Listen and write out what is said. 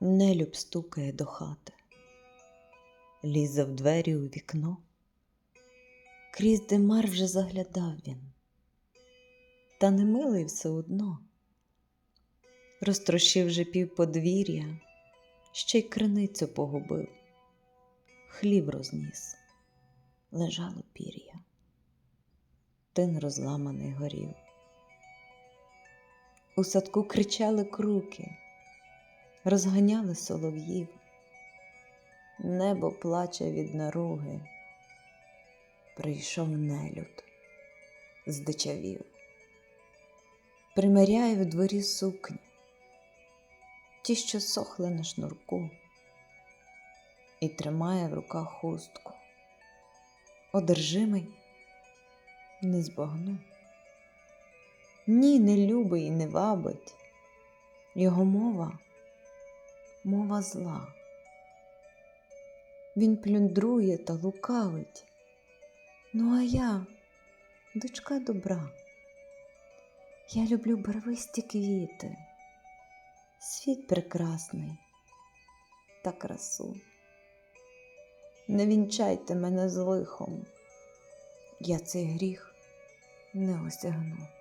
Нелюб стукає до хати, лізе в двері у вікно. Крізь димар вже заглядав він, та не милий все одно. Розтрощив вже пів подвір'я, ще й криницю погубив, хліб розніс, лежало пір'я, тин розламаний горів. У садку кричали круки, розганяли солов'їв, небо плаче від наруги, прийшов нелюд, здичавів, примиряє в дворі сукні, ті, що сохли на шнурку, і тримає в руках хустку, одержимий не збагну. Ні, не любить і не вабить. Його мова мова зла. Він плюндрує та лукавить. Ну, а я, дочка добра. Я люблю барвисті квіти, світ прекрасний та красу. Не вінчайте мене з лихом, я цей гріх не осягну.